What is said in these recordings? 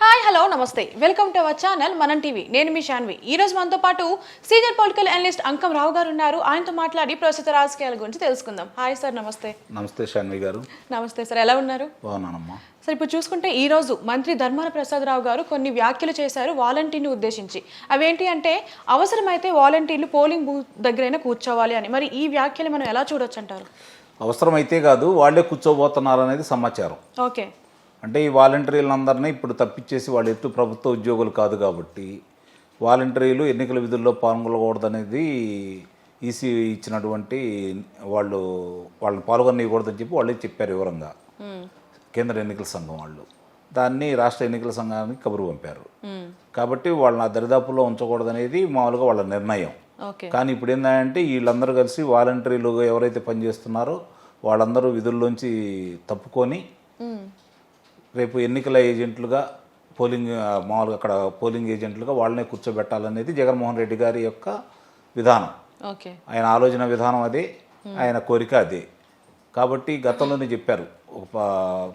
Hi hello నమస్తే. Welcome to our channel Manam TV. నేను మీ శాన్వి ఈ రోజు మనతో పాటు senior political analyst Ankam Rao గారు ఉన్నారు. ఆయనతో మాట్లాడి ప్రస్తుత రాజకీయాల గురించి తెలుసుకుందాం. హాయ్ సార్ నమస్తే. నమస్తే షాన్వి గారు. నమస్తే సార్ ఎలా ఉన్నారు? బాగున్నానమ్మా. సార్ ఇప్పుడు చూసుకుంటే ఈ రోజు మంత్రి ధర్మాన ప్రసాదరావు గారు కొన్ని వ్యాఖ్యలు చేశారు వాలంటీర్ని ఉద్దేశించి. అవేంటి అంటే అవసరమైతే వాలంటీర్లు పోలింగ్ బూత్ దగ్గరైనా కూర్చోవాలి అని. మరి ఈ వ్యాఖ్యలు మనం ఎలా చూడొచ్చు అంటారు? అవసరమైతే కాదు వాళ్ళే కూర్చోబోతున్నారు అనేది సమాచారం. ఓకే. అంటే ఈ వాలంటీర్లందరినీ ఇప్పుడు తప్పించేసి వాళ్ళు ఎత్తు ప్రభుత్వ ఉద్యోగులు కాదు కాబట్టి వాలంటీర్లు ఎన్నికల విధుల్లో పాల్గొనకూడదనేది ఈసీ ఇచ్చినటువంటి వాళ్ళు వాళ్ళని పాల్గొనకూడదని చెప్పి వాళ్ళే చెప్పారు వివరంగా. కేంద్ర ఎన్నికల సంఘం వాళ్ళు. దాన్ని రాష్ట్ర ఎన్నికల సంఘానికి కబురు పంపారు. కాబట్టి వాళ్ళని ఆ దరిదాపుల్లో ఉంచకూడదనేది మామూలుగా వాళ్ళ నిర్ణయం. కానీ ఇప్పుడు ఏంటంటే వీళ్ళందరూ కలిసి వాలంటీర్లు ఎవరైతే పనిచేస్తున్నారో వాళ్ళందరూ విధుల్లోంచి తప్పుకొని రేపు ఎన్నికల ఏజెంట్లుగా పోలింగ్ మామూలుగా అక్కడ పోలింగ్ ఏజెంట్లుగా వాళ్ళనే కూర్చోబెట్టాలనేది జగన్మోహన్ రెడ్డి గారి యొక్క విధానం. ఆయన ఆలోచన విధానం అదే ఆయన కోరిక అదే. కాబట్టి గతంలోనే చెప్పారు ఒక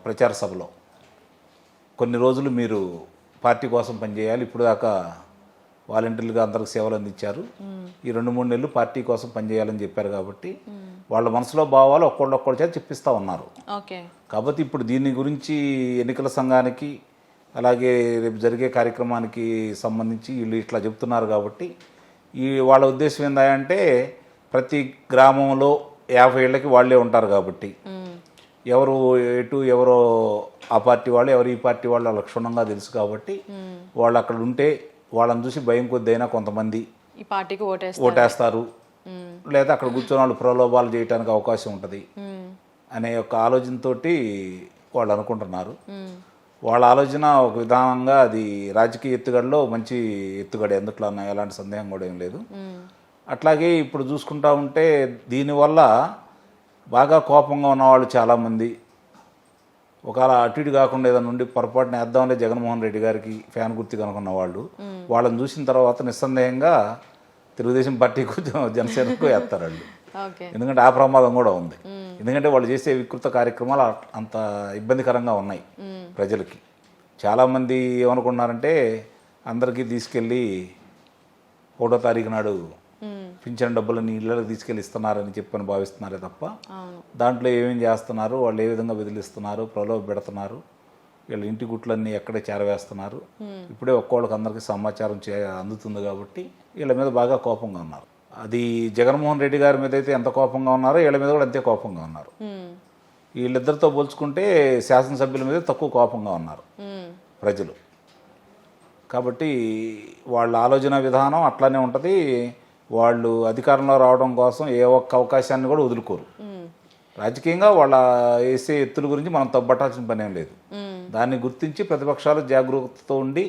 ప్రచార సభలో. కొన్ని రోజులు మీరు పార్టీ కోసం పనిచేయాలి ఇప్పుడు దాకా వాలంటీర్లుగా అందరికి సేవలు అందించారు. ఈ రెండు మూడు నెలలు పార్టీ కోసం పనిచేయాలని చెప్పారు కాబట్టి వాళ్ళ మనసులో భావాలు ఒక్కళ్ళు ఒక్కళ్ళ చేత చెప్పిస్తూ ఉన్నారు. ఓకే. కాబట్టి ఇప్పుడు దీని గురించి ఎన్నికల సంఘానికి అలాగే రేపు జరిగే కార్యక్రమానికి సంబంధించి వీళ్ళు ఇట్లా చెప్తున్నారు కాబట్టి ఈ వాళ్ళ ఉద్దేశం ఏంటంటే ప్రతి గ్రామంలో యాభై ఏళ్ళకి వాళ్ళే ఉంటారు కాబట్టి ఎవరు ఎటు ఎవరో ఆ పార్టీ వాళ్ళు ఎవరు ఈ పార్టీ వాళ్ళు క్షుణ్ణంగా తెలుసు కాబట్టి వాళ్ళు అక్కడ ఉంటే వాళ్ళని చూసి భయం కొద్ది అయినా కొంతమంది ఈ పార్టీకి ఓటేస్తారు. లేదా అక్కడ కూర్చొని వాళ్ళు ప్రలోభాలు చేయడానికి అవకాశం ఉంటుంది అనే ఒక ఆలోచనతో వాళ్ళు అనుకుంటున్నారు. వాళ్ళ ఆలోచన ఒక విధానంగా అది రాజకీయ ఎత్తుగడలో మంచి ఎత్తుగడ ఎందుట్లో అన్న ఎలాంటి సందేహం కూడా ఏం లేదు. అట్లాగే ఇప్పుడు చూసుకుంటా ఉంటే దీనివల్ల బాగా కోపంగా ఉన్నవాళ్ళు చాలామంది. ఒకవేళ అటు ఇటు కాకుండా ఏదైనా ఉండి పొరపాటున వేద్దాంలే జగన్మోహన్ రెడ్డి గారికి ఫ్యాన్ గుర్తి కనుకున్న వాళ్ళు. వాళ్ళని చూసిన తర్వాత నిస్సందేహంగా తెలుగుదేశం పార్టీ కొంచెం జనసేనకు వేస్తారు వాళ్ళు. ఎందుకంటే ఆ ప్రమాదం కూడా ఉంది. ఎందుకంటే వాళ్ళు చేసే వికృత కార్యక్రమాలు అంత ఇబ్బందికరంగా ఉన్నాయి ప్రజలకి. చాలామంది ఏమనుకుంటున్నారంటే అందరికీ తీసుకెళ్ళి ఒకటో తారీఖు నాడు పింఛన్ డబ్బులని ఇళ్ళకి తీసుకెళ్ళి ఇస్తున్నారని చెప్పని భావిస్తున్నారే తప్ప దాంట్లో ఏమేం చేస్తున్నారు వాళ్ళు ఏ విధంగా బెదిరిస్తున్నారు ప్రలోభ పెడుతున్నారు వీళ్ళ ఇంటి గుట్లన్నీ ఎక్కడే చేరవేస్తున్నారు. ఇప్పుడే ఒక్కోళ్ళకి అందరికీ సమాచారం చే అందుతుంది కాబట్టి వీళ్ళ మీద బాగా కోపంగా ఉన్నారు. అది జగన్మోహన్ రెడ్డి గారి మీద అయితే ఎంత కోపంగా ఉన్నారో వీళ్ళ మీద కూడా అంతే కోపంగా ఉన్నారు. వీళ్ళిద్దరితో పోల్చుకుంటే శాసనసభ్యుల మీద తక్కువ కోపంగా ఉన్నారు ప్రజలు. కాబట్టి వాళ్ళ ఆలోచన విధానం అట్లానే ఉంటుంది. వాళ్ళు అధికారంలో రావడం కోసం ఏ ఒక్క అవకాశాన్ని కూడా వదులుకోరు. రాజకీయంగా వాళ్ళ వేసే ఎత్తుల గురించి మనం తప్పట్టాల్సిన పని ఏం లేదు. దాన్ని గుర్తించి ప్రతిపక్షాలు జాగరూకతతో ఉండి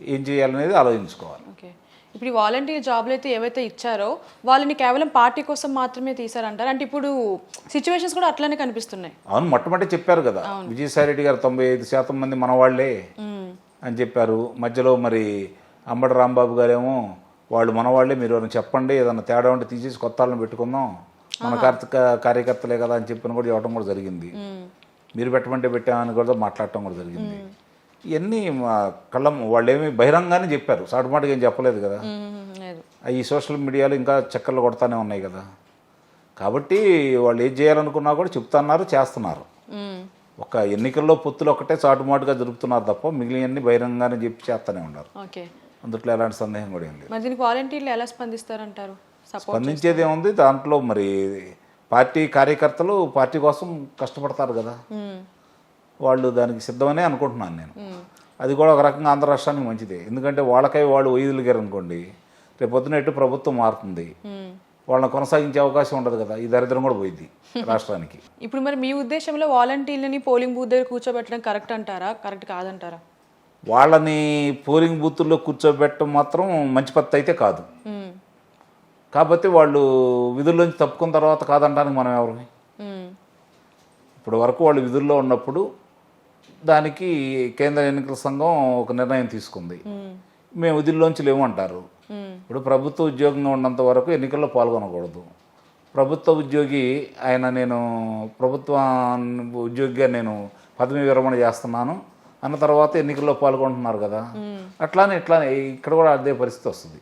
ఏం చేయాలనేది ఆలోచించుకోవాలి. ఓకే. ఇప్పుడు ఈ వాలంటీర్ జాబ్లు అయితే ఏవైతే ఇచ్చారో వాళ్ళని కేవలం పార్టీ కోసం మాత్రమే తీసారంటారు అంటే ఇప్పుడు సిచ్యువేషన్స్ కూడా అట్లనే కనిపిస్తున్నాయి. అవును మొట్టమొదటి చెప్పారు కదా. విజయసాయి రెడ్డి గారు తొంభై ఐదు శాతం మంది మన వాళ్ళే మ్మ్. అని చెప్పారు. మధ్యలో మరి అంబటి రాంబాబు గారేమో వాళ్ళు మన వాళ్ళే మీరు ఎవరైనా చెప్పండి ఏదైనా తేడా ఉంటే తీసేసి కొత్త వాళ్ళని పెట్టుకుందాం. మన కార్తీక కార్యకర్తలే కదా అని చెప్పిన కూడా ఇవ్వడం కూడా జరిగింది. మీరు పెట్టమంటే పెట్టామని కూడా మాట్లాడటం కూడా జరిగింది. ఇవన్నీ మా కళ్ళం వాళ్ళు ఏమి బహిరంగానే చెప్పారు. సాటుమాటగా ఏం చెప్పలేదు కదా. ఈ సోషల్ మీడియాలో ఇంకా చక్కర్లు కొడతానే ఉన్నాయి కదా. కాబట్టి వాళ్ళు ఏం చేయాలనుకున్నా కూడా చెప్తున్నారు చేస్తున్నారు. ఒక ఎన్నికల్లో పొత్తులు ఒకటే చాటుమాటుగా జరుపుతున్నారు తప్ప మిగిలినన్ని బహిరంగానే చెప్పి చేస్తూనే ఉన్నారు. అందుట్లో ఎలాంటి సందేహం కూడా ఏం లేదు. మరి దీనికి వాలంటీర్లు ఎలా స్పందిస్తారంటారు? స్పందించేది ఏముంది? దాంట్లో మరి పార్టీ కార్యకర్తలు పార్టీ కోసం కష్టపడతారు కదా. వాళ్ళు దానికి సిద్ధమనే అనుకుంటున్నాను నేను. అది కూడా ఒక రకంగా ఆంధ్ర రాష్ట్రానికి మంచిదే. ఎందుకంటే వాళ్ళకై వాళ్ళు వైదొలిగారు అనుకోండి రేపు పొద్దున ఎటు ప్రభుత్వం మారుతుంది వాళ్ళని కొనసాగించే అవకాశం ఉండదు కదా. ఈ దరిద్రం కూడా పోయింది రాష్ట్రానికి. ఇప్పుడు మరి మీ ఉద్దేశంలో వాలంటీర్లని పోలింగ్ బూత్ దగ్గర కూర్చోబెట్టడం కరెక్ట్ అంటారా? కరెక్ట్ కాదంటారా? వాళ్ళని పోలింగ్ బూతుల్లో కూర్చోబెట్టడం మాత్రం మంచి పద్ధతి అయితే కాదు. కాకపోతే వాళ్ళు విధుల్లోంచి తప్పుకున్న తర్వాత కాదంటానికి మనం ఎవరిని. ఇప్పుడు వరకు వాళ్ళు విధుల్లో ఉన్నప్పుడు దానికి కేంద్ర ఎన్నికల సంఘం ఒక నిర్ణయం తీసుకుంది మ్మ్. విధుల్లోంచి లేవు అంటారు మ్మ్. ఇప్పుడు ప్రభుత్వ ఉద్యోగంగా ఉన్నంత వరకు ఎన్నికల్లో పాల్గొనకూడదు ప్రభుత్వ ఉద్యోగి ఆయన నేను ప్రభుత్వ ఉద్యోగిగా నేను పదవి విరమణ చేస్తున్నాను అన్న తర్వాత ఎన్నికల్లో పాల్గొంటున్నారు కదా అట్లానే ఇట్లానే ఇక్కడ కూడా అదే పరిస్థితి వస్తుంది.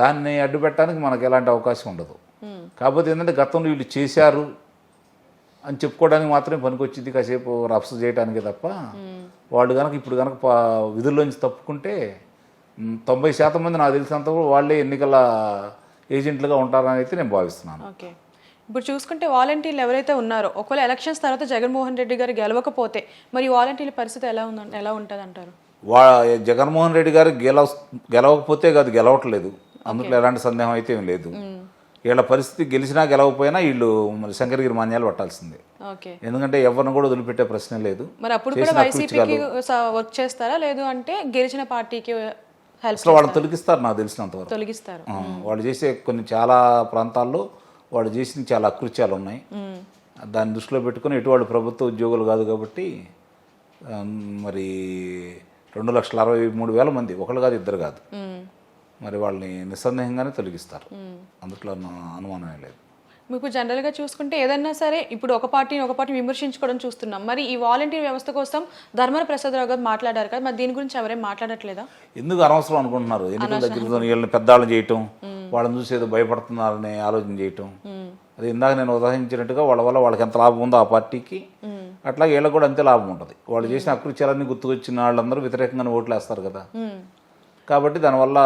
దాన్ని అడ్డుపెట్టడానికి మనకు ఎలాంటి అవకాశం ఉండదు. కాకపోతే ఏంటంటే గతంలో వీళ్ళు చేశారు అని చెప్పుకోవడానికి మాత్రమే పనికొచ్చింది కాసేపు రఫ్స్ చేయడానికి తప్ప వాళ్ళు కనుక ఇప్పుడు కనుక విధుల్లోంచి తప్పుకుంటే తొంభై శాతం మంది నాకు తెలిసినంత వరకు వాళ్ళే ఎన్నికల ఏజెంట్లుగా ఉంటారని అయితే నేను భావిస్తున్నాను. ఓకే. ఇప్పుడు చూసుకుంటే వాలంటీర్లు ఎవరైతే ఉన్నారో ఒకవేళ ఎలక్షన్స్ తర్వాత జగన్మోహన్ రెడ్డి గారు గెలవకపోతే మరి వాలంటీర్ల పరిస్థితి ఎలా ఉంద ఎలా ఉంటుంది అంటారు వా జగన్మోహన్ రెడ్డి గారు గెలవ గెలవకపోతే కాదు గెలవట్లేదు. అందులో ఎలాంటి సందేహం అయితే ఏం లేదు. వీళ్ళ పరిస్థితి గెలిచినా గెలవకపోయినా వీళ్ళు మరి శంకరగిరి మాన్యాలు పట్టాల్సిందే. ఎందుకంటే ఎవరిని కూడా వదిలిపెట్టే ప్రశ్నే లేదు. మరి అప్పుడు కూడా వైసీపీకి వచ్చేస్తారా లేదు అంటే గెలిచిన పార్టీకి అసలు వాళ్ళు తొలగిస్తారు నాకు తెలిసినంత వరకు. తొలగిస్తారు. వాళ్ళు చేసే కొన్ని చాలా ప్రాంతాల్లో వాళ్ళు చేసిన చాలా అకృత్యాలు ఉన్నాయి. దాన్ని దృష్టిలో పెట్టుకుని ఎటువంటి ప్రభుత్వ ఉద్యోగులు కాదు కాబట్టి మరి రెండు లక్షల అరవై మూడు వేల మంది. ఒకళ్ళు కాదు ఇద్దరు కాదు. మరి వాళ్ళని నిస్సందేహంగానే తొలగిస్తారు. అందుట్లో అనుమానమే లేదు. మీకు జనరల్గా చూసుకుంటే ఏదన్నా సరే ఇప్పుడు ఒక పార్టీని ఒక పార్టీ విమర్శించుకోవడం చూస్తున్నాం. మరి ఈ వాలంటీర్ వ్యవస్థ కోసం ధర్మన ప్రసాదరావు గారు మాట్లాడారు కదా మరి దీని గురించి ఎవరేం మాట్లాడట్లేదా? ఎందుకు అనవసరం అనుకుంటున్నారు? ఎన్నికల దగ్గర వీళ్ళని పెద్దాళ్ళని చేయటం వాళ్ళని చూసి ఏదో భయపడుతున్నారని ఆలోచన చేయటం. అది ఇందాక నేను ఉదాహరించినట్టుగా వాళ్ళ వల్ల వాళ్ళకి ఎంత లాభం ఉందో ఆ పార్టీకి అట్లాగే వీళ్ళకి కూడా అంతే లాభం ఉంటుంది. వాళ్ళు చేసిన అకృత్యాలన్నీ గుర్తుకొచ్చిన వాళ్ళందరూ వ్యతిరేకంగానే ఓట్లు వేస్తారు కదా. కాబట్టి దానివల్ల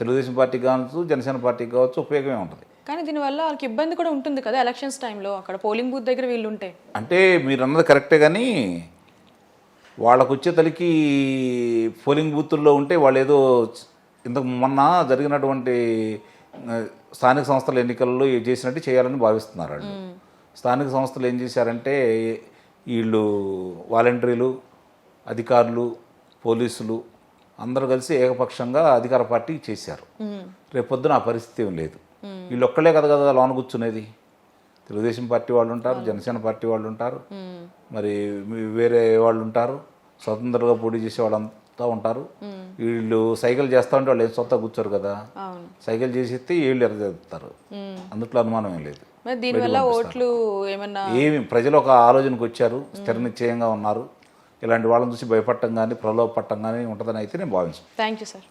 తెలుగుదేశం పార్టీకి కావచ్చు జనసేన పార్టీకి కావచ్చు ఉపయోగమే ఉంటుంది. కానీ దీనివల్ల వాళ్ళకి ఇబ్బంది కూడా ఉంటుంది కదా ఎలక్షన్స్ టైంలో. అక్కడ పోలింగ్ బూత్ దగ్గర వీళ్ళు ఉంటే అంటే మీరు అన్నది కరెక్టే కానీ వాళ్ళకు వచ్చే తలికి పోలింగ్ బూతుల్లో ఉంటే వాళ్ళు ఏదో ఇంతకు మొన్న జరిగినటువంటి స్థానిక సంస్థల ఎన్నికల్లో చేసినట్టు చేయాలని భావిస్తున్నారు వాళ్ళు. స్థానిక సంస్థలు ఏం చేశారంటే వీళ్ళు వాలంటీర్లు అధికారులు పోలీసులు అందరూ కలిసి ఏకపక్షంగా అధికార పార్టీ చేశారు. రేపొద్దున ఆ పరిస్థితి ఏం లేదు. వీళ్ళు ఒక్కళ్ళే కదా కదా లోన కూర్చునేది. తెలుగుదేశం పార్టీ వాళ్ళు ఉంటారు జనసేన పార్టీ వాళ్ళు ఉంటారు మరి వేరే వాళ్ళు ఉంటారు స్వతంత్రంగా పోటీ చేసే వాళ్ళంతా ఉంటారు. వీళ్ళు సైకిల్ చేస్తా ఉంటే వాళ్ళు ఏం సొంత కూర్చోరు కదా. సైకిల్ చేసేస్తే వీళ్ళు ఎరగలుగుతారు అందుట్లో అనుమానం ఏం లేదు. మరి దీనివల్ల ఓట్లు ఏమన్నా ఏమి ప్రజలు ఒక ఆలోచనకు వచ్చారు స్థిర నిశ్చయంగా ఉన్నారు. ఇలాంటి వాళ్ళని చూసి భయపడటం కానీ ప్రలోభపడటం కానీ ఉంటుందని అయితే నేను భావించాను. Thank you sir